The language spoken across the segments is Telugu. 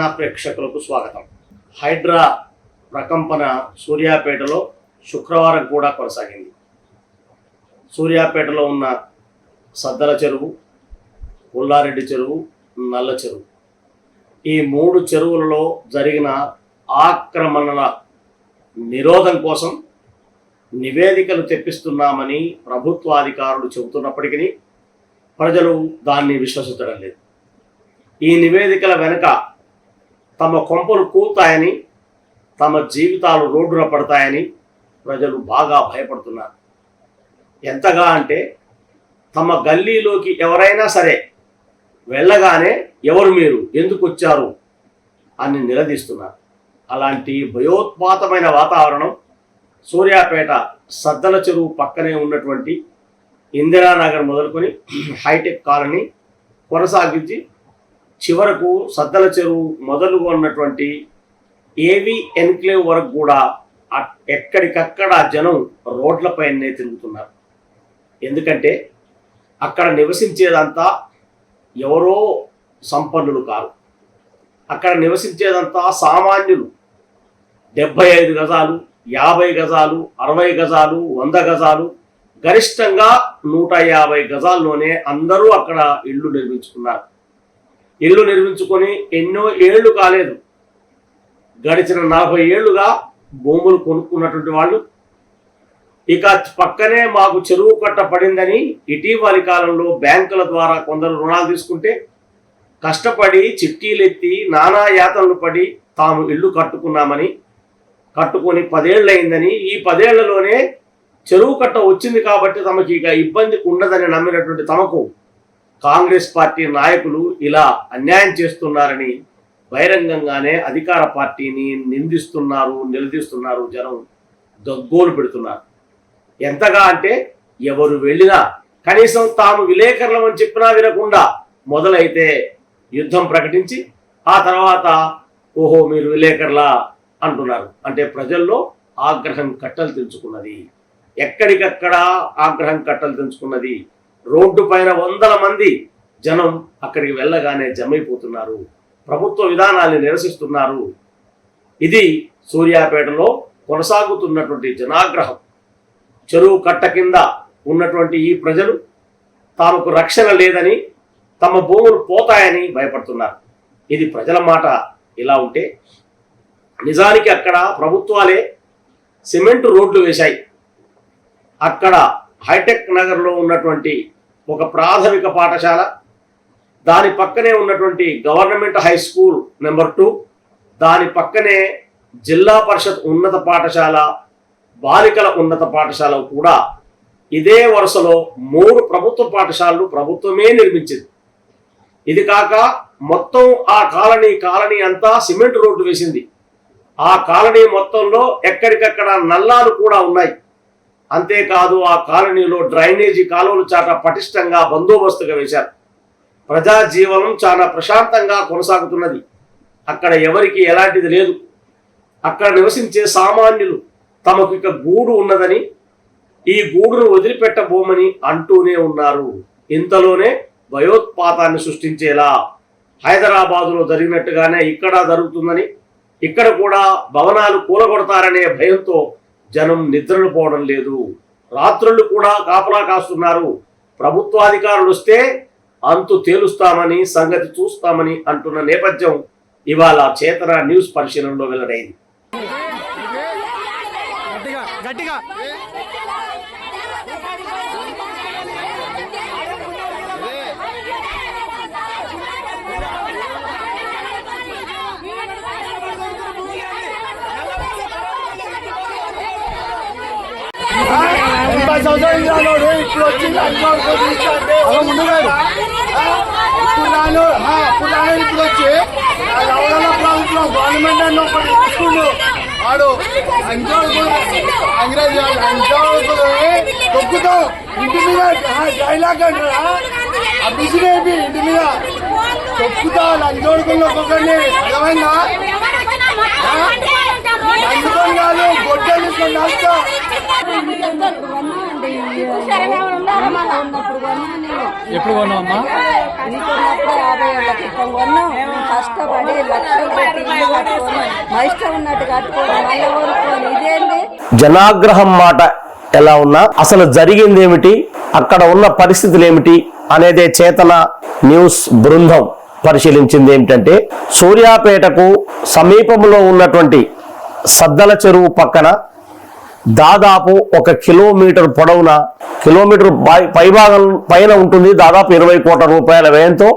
చేతన ప్రేక్షకులకు స్వాగతం. హైడ్రా ప్రకంపన సూర్యాపేటలో శుక్రవారం కూడా కొనసాగింది. సూర్యాపేటలో ఉన్న సద్దల చెరువు ఉల్లారెడ్డి చెరువు నల్ల చెరువు. ఈ మూడు చెరువులలో జరిగిన ఆక్రమణల నిరోధం కోసం నివేదికలు తెప్పిస్తున్నామని ప్రభుత్వాధికారులు చెబుతున్నప్పటికీ ప్రజలు దాన్ని విశ్వసించడం లేదు. ఈ నివేదికల వెనుక తమ కొంపలు కూతాయని తమ జీవితాలు రోడ్డున పడతాయని ప్రజలు బాగా భయపడుతున్నారు. ఎంతగా అంటే తమ గల్లీలోకి ఎవరైనా సరే వెళ్ళగానే ఎవరు మీరు ఎందుకు వచ్చారు అని నిలదీస్తున్నారు. అలాంటి భయోత్పాతమైన వాతావరణం సూర్యాపేట సద్దల చెరువు పక్కనే ఉన్నటువంటి ఇందిరానగర్ మొదలుకొని హైటెక్ కాలనీ కొనసాగించి చివరకు సద్దల చెరువు మొదలుగా ఉన్నటువంటి ఏవి ఎన్క్లేవ్ వరకు కూడా అ- ఎక్కడికక్కడ జనం రోడ్లపైనే తిరుగుతున్నారు. ఎందుకంటే అక్కడ నివసించేదంతా ఎవరో సంపన్నులు కాదు. అక్కడ నివసించేదంతా సామాన్యులు. డెబ్బై ఐదు గజాలు యాభై గజాలు అరవై గజాలు వంద గజాలు గరిష్టంగా నూట యాభై గజాల్లోనే అందరూ అక్కడ ఇళ్ళు నిర్మించుకున్నారు. ఇల్లు నిర్మించుకొని ఎన్నో ఏళ్ళు కాలేదు. గడిచిన నలభై ఏళ్ళుగా భూములు కొనుక్కున్నటువంటి వాళ్ళు. ఇక పక్కనే మాకు చెరువు కట్ట పడిందని ఇటీవలి కాలంలో బ్యాంకుల ద్వారా కొందరు రుణాలు తీసుకుంటే కష్టపడి చిట్టీలెత్తి నానా యాతనలు పడి తాము ఇల్లు కట్టుకున్నామని కట్టుకొని పదేళ్ళయిందని ఈ పదేళ్ళలోనే చెరువు కట్ట వచ్చింది కాబట్టి తమకి ఇక ఇబ్బంది ఉండదని నమ్మినటువంటి తమకు కాంగ్రెస్ పార్టీ నాయకులు ఇలా అన్యాయం చేస్తున్నారని బహిరంగంగానే అధికార పార్టీని నిందిస్తున్నారు నిలదీస్తున్నారు జనం గగ్గోలు పెడుతున్నారు. ఎంతగా అంటే ఎవరు వెళ్ళినా కనీసం తాము విలేకరులమని చెప్పినా వినకుండా మొదలైతే యుద్ధం ప్రకటించి ఆ తర్వాత ఓహో మీరు విలేకరులా అంటున్నారు. అంటే ప్రజల్లో ఆగ్రహం కట్టలు తెంచుకున్నది. ఎక్కడికక్కడ ఆగ్రహం కట్టలు తెంచుకున్నది. రోడ్డు పైన వందల మంది జనం అక్కడికి వెళ్ళగానే జమైపోతున్నారు. ప్రభుత్వ విధానాన్ని నిరసిస్తున్నారు. ఇది సూర్యాపేటలో కొనసాగుతున్నటువంటి జనాగ్రహం. చెరువు కట్ట కింద ఉన్నటువంటి ఈ ప్రజలు తమకు రక్షణ లేదని తమ భూములు పోతాయని భయపడుతున్నారు. ఇది ప్రజల మాట ఇలా ఉంటే నిజానికి అక్కడ ప్రభుత్వాలే సిమెంట్ రోడ్లు వేశాయి. అక్కడ హైటెక్ నగర్లో ఉన్నటువంటి ఒక ప్రాథమిక పాఠశాల దాని పక్కనే ఉన్నటువంటి government high school number two దాని పక్కనే జిల్లా పరిషత్ ఉన్నత పాఠశాల బాలికల ఉన్నత పాఠశాల కూడా ఇదే వరుసలో మూడు ప్రభుత్వ పాఠశాలలు ప్రభుత్వమే నిర్మించింది. ఇది కాక మొత్తం ఆ కాలనీ కాలనీ అంతా సిమెంట్ రోడ్డు వేసింది. ఆ కాలనీ మొత్తంలో ఎక్కడికక్కడ నల్లాలు కూడా ఉన్నాయి. అంతేకాదు ఆ కాలనీలో డ్రైనేజీ కాలువలు చాలా పటిష్టంగా బందోబస్తుగా వేశారు. ప్రజా జీవనం చాలా ప్రశాంతంగా కొనసాగుతున్నది. అక్కడ ఎవరికి ఎలాంటిది లేదు. అక్కడ నివసించే సామాన్యులు తమకు ఇక గూడు ఉన్నదని ఈ గూడును వదిలిపెట్టబోమని అంటూనే ఉన్నారు. ఇంతలోనే భయోత్పాతాన్ని సృష్టించేలా హైదరాబాదులో జరిగినట్టుగానే ఇక్కడ జరుగుతుందని ఇక్కడ కూడా భవనాలు కూలగొడతారనే భయంతో జనం నిద్రలు పోవడం లేదు. రాత్రులు కూడా కాపలా కాస్తున్నారు. ప్రభుత్వాధికారులు వస్తే అంతు తేలుస్తామని సంగతి చూస్తామని అంటున్న నేపథ్యం ఇవాళ చేతన న్యూస్ పరిశీలనలో వెల్లడైంది. ఎనభై సంవత్సరాలు ఇప్పుడు వచ్చి అలా ముందుగా ఇప్పుడు రాను ఇప్పుడు రాను ఇప్పుడు వచ్చి ఆ ప్రభుత్వం గవర్నమెంట్ అని ఒకటి వాడు ఇంటి మీద డైలాగ్ అంటారా ఆ ఇంటి మీద తొక్కుతా ఒక్కొక్కరిని అర్థమైందా లంచుకొని కాదు నడుస్తా ఉన్నప్పుడు కొన్నా నేను ఎప్పుడు కొన్నావమ్మా ఇంకున్నప్పుడు యాభై ఏళ్ళ క్రితం కొన్నాం మేము కష్టపడి లక్షలు పెట్టి ఇల్లు కట్టుకొని మా ఇష్టం ఉన్నట్టు కట్టుకొని మళ్ళీ కొనుక్కొని ఇదేంది జనాగ్రహం మాట ఎలా ఉన్నా అసలు జరిగింది ఏమిటి అక్కడ ఉన్న పరిస్థితులు ఏమిటి అనేదే చేతన న్యూస్ బృందం పరిశీలించింది ఏమిటంటే సూర్యాపేటకు సమీపంలో ఉన్నటువంటి సద్దల చెరువు పక్కన దాదాపు ఒక కిలోమీటర్ పొడవున కిలోమీటర్ పై- పైభాగం పైన ఉంటుంది దాదాపు ఇరవై కోట్ల రూపాయల వ్యయంతో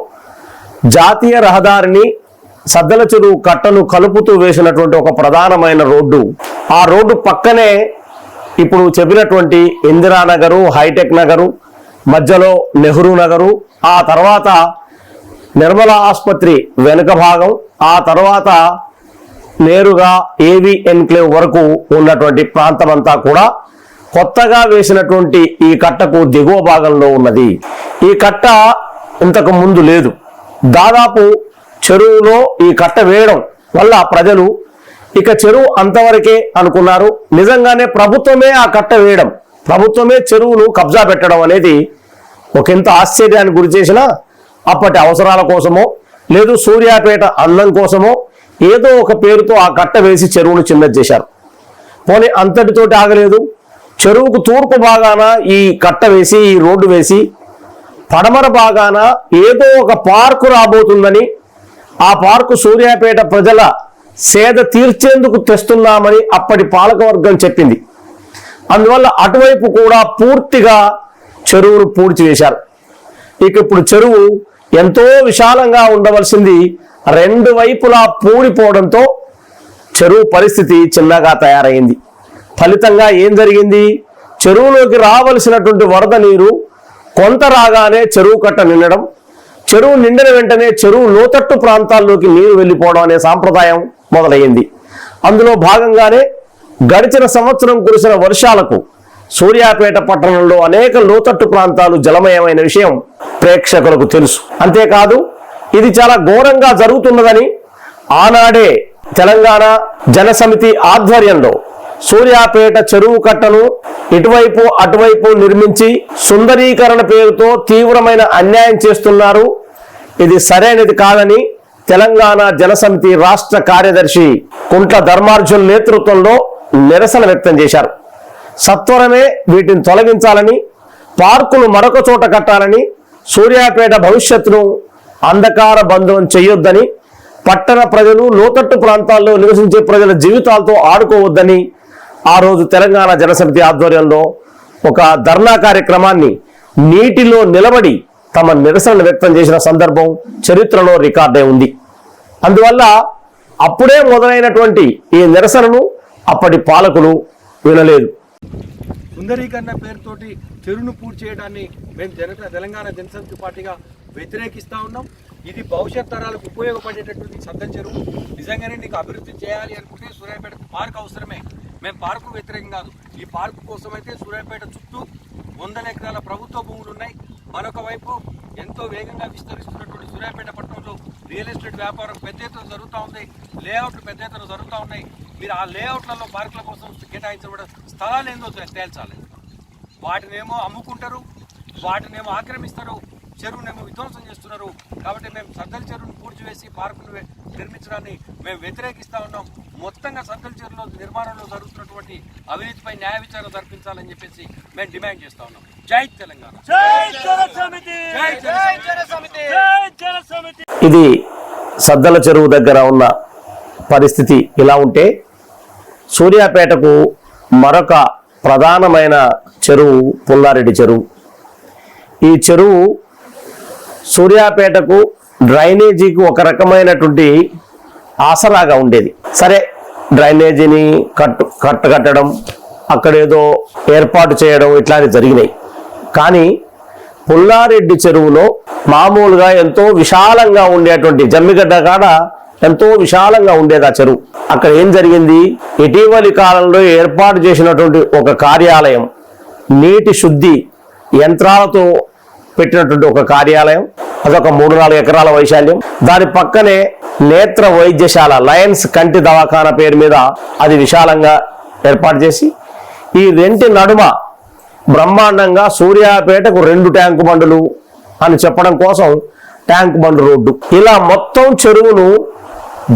జాతీయ రహదారిని సద్దల చెరువు కట్టను కలుపుతూ వేసినటువంటి ఒక ప్రధానమైన రోడ్డు. ఆ రోడ్డు పక్కనే ఇప్పుడు చెప్పినటువంటి ఇందిరానగరు హైటెక్ నగరు మధ్యలో నెహ్రూ నగరు ఆ తర్వాత నిర్మల ఆసుపత్రి వెనుక భాగం ఆ తర్వాత నేరుగా ఏవి ఎన్క్లేవ్ వరకు ఉన్నటువంటి ప్రాంతం అంతా కూడా కొత్తగా వేసినటువంటి ఈ కట్టకు దిగువ భాగంలో ఉన్నది. ఈ కట్ట ఇంతకు ముందు లేదు. దాదాపు చెరువులో ఈ కట్ట వేయడం వల్ల ప్రజలు ఇక చెరువు అంతవరకే అనుకున్నారు. నిజంగానే ప్రభుత్వమే ఆ కట్ట వేయడం ప్రభుత్వమే చెరువును కబ్జా పెట్టడం అనేది ఒకంత ఆశ్చర్యానికి గురి చేసిన అప్పటి అవసరాల కోసమో లేదు సూర్యాపేట అందం కోసమో ఏదో ఒక పేరుతో ఆ కట్ట వేసి చెరువును చిన్నది చేశారు. పోనీ అంతటితోటి ఆగలేదు. చెరువుకు తూర్పు భాగాన ఈ కట్ట వేసి ఈ రోడ్డు వేసి పడమర భాగాన ఏదో ఒక పార్కు రాబోతుందని ఆ పార్కు సూర్యాపేట ప్రజల సేద తీర్చేందుకు తెస్తున్నామని అప్పటి పాలకవర్గం చెప్పింది. అందువల్ల అటువైపు కూడా పూర్తిగా చెరువును పూడ్చివేశారు ఇక ఇప్పుడు చెరువు ఎంతో విశాలంగా ఉండవలసింది రెండు వైపులా పూడిపోవడంతో చెరువు పరిస్థితి చిన్నగా తయారైంది. ఫలితంగా ఏం జరిగింది? చెరువులోకి రావలసినటువంటి వరద నీరు కొంత రాగానే చెరువు కట్ట నిండడం చెరువు నిండిన వెంటనే చెరువు లోతట్టు ప్రాంతాల్లోకి నీరు వెళ్ళిపోవడం అనే సాంప్రదాయం మొదలయ్యింది అందులో భాగంగానే గడిచిన సంవత్సరం కురిసిన వర్షాలకు సూర్యాపేట పట్టణంలో అనేక లోతట్టు ప్రాంతాలు జలమయమైన విషయం ప్రేక్షకులకు తెలుసు. అంతేకాదు ఇది చాలా ఘోరంగా జరుగుతున్నదని ఆనాడే తెలంగాణ జనసమితి ఆధ్వర్యంలో సూర్యాపేట చెరువు కట్టను ఇటువైపు అటువైపు నిర్మించి సుందరీకరణ పేరుతో తీవ్రమైన అన్యాయం చేస్తున్నారు. ఇది సరైనది కాదని తెలంగాణ జనసమితి రాష్ట్ర కార్యదర్శి కుంట్ల ధర్మార్జున్ నేతృత్వంలో నిరసన వ్యక్తం చేశారు. సత్వరమే వీటిని తొలగించాలని పార్కులు మరొక చోట కట్టాలని సూర్యాపేట భవిష్యత్తును అంధకార బంధనం చేయొద్దని పట్టణ ప్రజలు లోతట్టు ప్రాంతాల్లో నివసించే ప్రజల జీవితాలతో ఆడుకోవద్దని ఆ రోజు తెలంగాణ జనసమితి ఆధ్వర్యంలో ఒక ధర్నా కార్యక్రమాన్ని నీటిలో నిలబడి తమ నిరసన వ్యక్తం చేసిన సందర్భం చరిత్రలో రికార్డై ఉంది. అందువల్ల అప్పుడే మొదలైనటువంటి ఈ నిరసనను అప్పటి పాలకులు వినలేదు. సుందరీకరణ పేరుతోటి చెరువును పూర్తి చేయడాన్ని మేము తెలంగాణ జనసమితి పార్టీగా వ్యతిరేకిస్తా ఉన్నాం. ఇది భవిష్యత్ తరాలకు ఉపయోగపడేటటువంటి సద్దం చెరువు. నిజంగానే నీకు అభివృద్ధి చేయాలి అనుకుంటే సూర్యాపేట పార్క్ అవసరమే. మేము పార్కు వ్యతిరేకం కాదు. ఈ పార్కు కోసం అయితే సూర్యాపేట చుట్టూ వందల ఎకరాల ప్రభుత్వ భూములు ఉన్నాయి. మరొక వైపు ఎంతో వేగంగా విస్తరిస్తున్నటువంటి సూర్యాపేట పట్టణంలో రియల్ ఎస్టేట్ వ్యాపారం పెద్ద ఎత్తున జరుగుతూ ఉంది. లేఅవుట్లు పెద్ద ఎత్తున జరుగుతూ ఉన్నాయి. మీరు ఆ లేఅవుట్లలో పార్కుల కోసం కేటాయించబడిన స్థలాలు ఏందో తేల్చాలి. వాటినేమో అమ్ముకుంటారు. వాటినేమో ఆక్రమిస్తారు. చెరువునేమో విధ్వంసం చేస్తున్నారు. కాబట్టి మేము సద్దల చెరువును పూడ్చివేసి పార్కును వే- నిర్మించడాన్ని మేము వ్యతిరేకిస్తా ఉన్నాం. మొత్తంగా సద్దల చెరువులో నిర్మాణంలో జరుగుతున్నటువంటి అవినీతిపై న్యాయ విచారణ జరిపించాలని చెప్పేసి మేము డిమాండ్ చేస్తా ఉన్నాం. జై తెలంగాణ. జై జనసమితి. ఇది సద్దల చెరువు దగ్గర ఉన్న పరిస్థితి ఇలా ఉంటే సూర్యాపేటకు మరొక ప్రధానమైన చెరువు పుల్లారెడ్డి చెరువు. ఈ చెరువు సూర్యాపేటకు డ్రైనేజీకి ఒక రకమైనటువంటి ఆసరాగా ఉండేది. సరే డ్రైనేజీని కట్టు కట్టు కట్టడం అక్కడేదో ఏర్పాటు చేయడం ఇట్లాంటివి జరిగినాయి. కానీ పుల్లారెడ్డి చెరువులో మామూలుగా ఎంతో విశాలంగా ఉండేటువంటి జమ్మిగడ్డ కాడ ఎంతో విశాలంగా ఉండేది ఆ చెరువు. అక్కడ ఏం జరిగింది? ఇటీవలి కాలంలో ఏర్పాటు చేసినటువంటి ఒక కార్యాలయం నీటి శుద్ధి యంత్రాలతో పెట్టినటువంటి ఒక కార్యాలయం అదొక మూడు నాలుగు ఎకరాల వైశాల్యం. దాని పక్కనే నేత్ర వైద్యశాల లయన్స్ కంటి దవాఖాన పేరు మీద అది విశాలంగా ఏర్పాటు చేసి ఈ రెంటి నడుమ బ్రహ్మాండంగా సూర్యాపేటకు రెండు ట్యాంకు బండులు అని చెప్పడం కోసం ట్యాంక్ బండ్ రోడ్డు. ఇలా మొత్తం చెరువును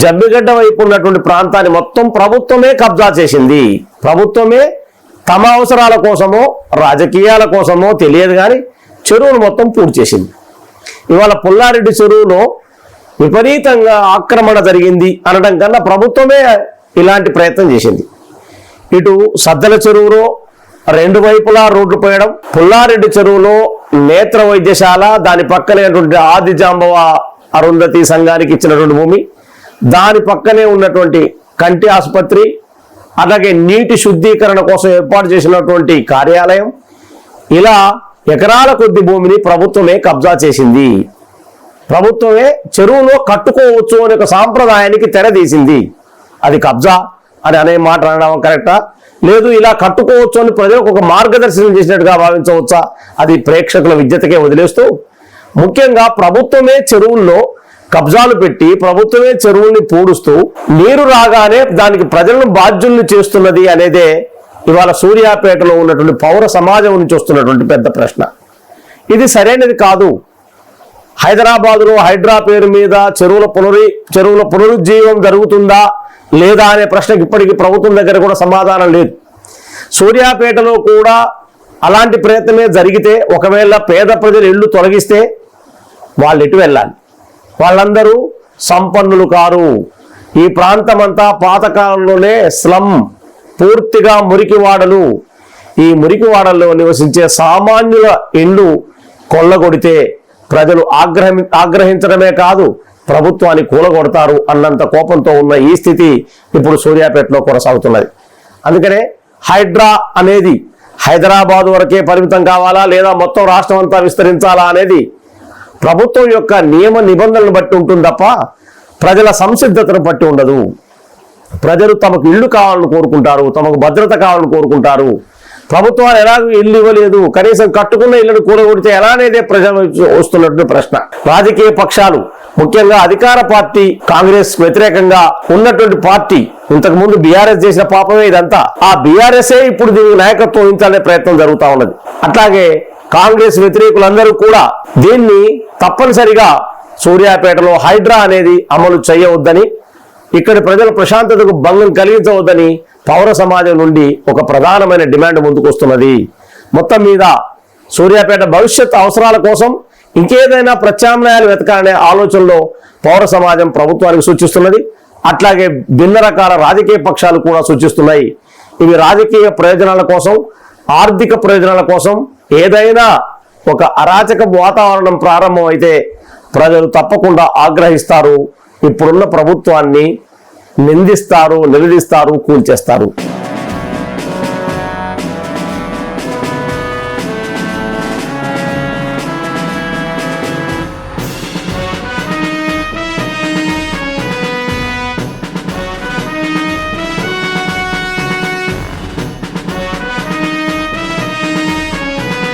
జబ్బిగడ్డ వైపు ఉన్నటువంటి ప్రాంతాన్ని మొత్తం ప్రభుత్వమే కబ్జా చేసింది. ప్రభుత్వమే తమ అవసరాల కోసమో రాజకీయాల కోసమో తెలియదు కానీ చెరువును మొత్తం పూర్తి చేసింది. ఇవాళ పుల్లారెడ్డి చెరువులో విపరీతంగా ఆక్రమణ జరిగింది అనడం కన్నా ప్రభుత్వమే ఇలాంటి ప్రయత్నం చేసింది. ఇటు సద్దల చెరువులో రెండు వైపులా రోడ్లు పోయడం పుల్లారెడ్డి చెరువులో నేత్ర వైద్యశాల దాని పక్కనేటువంటి ఆదిజాంబవ అరుంధతి సంఘానికి ఇచ్చినటువంటి భూమి దాని పక్కనే ఉన్నటువంటి కంటి ఆసుపత్రి అలాగే నీటి శుద్ధీకరణ కోసం ఏర్పాటు చేసినటువంటి కార్యాలయం. ఇలా ఎకరాల కొద్ది భూమిని ప్రభుత్వమే కబ్జా చేసింది. ప్రభుత్వమే చెరువులో కట్టుకోవచ్చు అనే ఒక సాంప్రదాయానికి తెరదీసింది అది కబ్జా? అని అనే మాట అనడం కరెక్టా? లేదు ఇలా కట్టుకోవచ్చు అని ప్రజలకు ఒక మార్గదర్శనం చేసినట్టుగా భావించవచ్చా? అది ప్రేక్షకుల విద్యతకే వదిలేస్తూ. ముఖ్యంగా ప్రభుత్వమే చెరువుల్లో కబ్జాలు పెట్టి ప్రభుత్వమే చెరువుల్ని పూడుస్తూ నీరు రాగానే దానికి ప్రజలను బాధ్యుల్ని చేస్తున్నది అనేదే ఇవాళ సూర్యాపేటలో ఉన్నటువంటి పౌర సమాజం నుంచి వస్తున్నటువంటి పెద్ద ప్రశ్న. ఇది సరైనది కాదు. హైదరాబాదులో హైడ్రా పేరు మీద చెరువుల పునరు చెరువుల పునరుజ్జీవం జరుగుతుందా లేదా అనే ప్రశ్నకి ఇప్పటికీ ప్రభుత్వం దగ్గర కూడా సమాధానం లేదు. సూర్యాపేటలో కూడా అలాంటి ప్రయత్నమే జరిగితే ఒకవేళ పేద ప్రజలు ఇళ్ళు తొలగిస్తే వాళ్ళు ఎటు వెళ్ళాలి? వాళ్ళందరూ సంపన్నులు కారు. ఈ ప్రాంతమంతా పాతకాలంలోనే స్లమ్. పూర్తిగా మురికివాడలు. ఈ మురికివాడల్లో నివసించే సామాన్యుల ఇండ్లు కొల్లగొడితే ప్రజలు ఆగ్రహం ఆగ్రహించడమే కాదు ప్రభుత్వాన్ని కూలగొడతారు అన్నంత కోపంతో ఉన్న ఈ స్థితి ఇప్పుడు సూర్యాపేటలో కొనసాగుతున్నది. అందుకనే హైడ్రా అనేది హైదరాబాద్ వరకే పరిమితం కావాలా లేదా మొత్తం రాష్ట్రం అంతా విస్తరించాలా అనేది ప్రభుత్వం యొక్క నియమ నిబంధనలను బట్టి ఉంటుంది తప్ప ప్రజల సంసిద్ధతను బట్టి ఉండదు. ప్రజలు తమకు ఇల్లు కావాలని కోరుకుంటారు తమకు భద్రత కావాలని కోరుకుంటారు. ప్రభుత్వాలు ఎలాగో ఇల్లు ఇవ్వలేదు. కనీసం కట్టుకున్న ఇళ్ళను కూడగొడితే ఎలా అనేదే ప్రజలు వస్తున్నటువంటి ప్రశ్న. రాజకీయ పక్షాలు ముఖ్యంగా అధికార పార్టీ కాంగ్రెస్ వ్యతిరేకంగా ఉన్నటువంటి పార్టీ ఇంతకు ముందు బీఆర్ఎస్ చేసిన పాపమే ఇదంతా. ఆ బీఆర్ఎస్ఏ ఇప్పుడు దీనికి నాయకత్వం వహించాలనే ప్రయత్నం జరుగుతూ ఉన్నది. అట్లాగే కాంగ్రెస్ వ్యతిరేకులందరూ కూడా దీన్ని తప్పనిసరిగా సూర్యాపేటలో హైడ్రా అనేది అమలు చేయవద్దని ఇక్కడి ప్రజల ప్రశాంతతకు భంగం కలిగించవద్దని పౌర సమాజం నుండి ఒక ప్రధానమైన డిమాండ్ ముందుకొస్తున్నది. మొత్తం మీద సూర్యాపేట భవిష్యత్ అవసరాల కోసం ఇంకేదైనా ప్రత్యామ్నాయాలు వెతకాలనే ఆలోచనలో పౌర సమాజం ప్రభుత్వానికి సూచిస్తున్నది. అట్లాగే భిన్న రకాల రాజకీయ పక్షాలు కూడా సూచిస్తున్నాయి. ఇవి రాజకీయ ప్రయోజనాల కోసం ఆర్థిక ప్రయోజనాల కోసం ఏదైనా ఒక అరాచక వాతావరణం ప్రారంభమైతే ప్రజలు తప్పకుండా ఆగ్రహిస్తారు. ఇప్పుడున్న ప్రభుత్వాన్ని నిందిస్తారు నిలదీస్తారు కూల్చేస్తారు.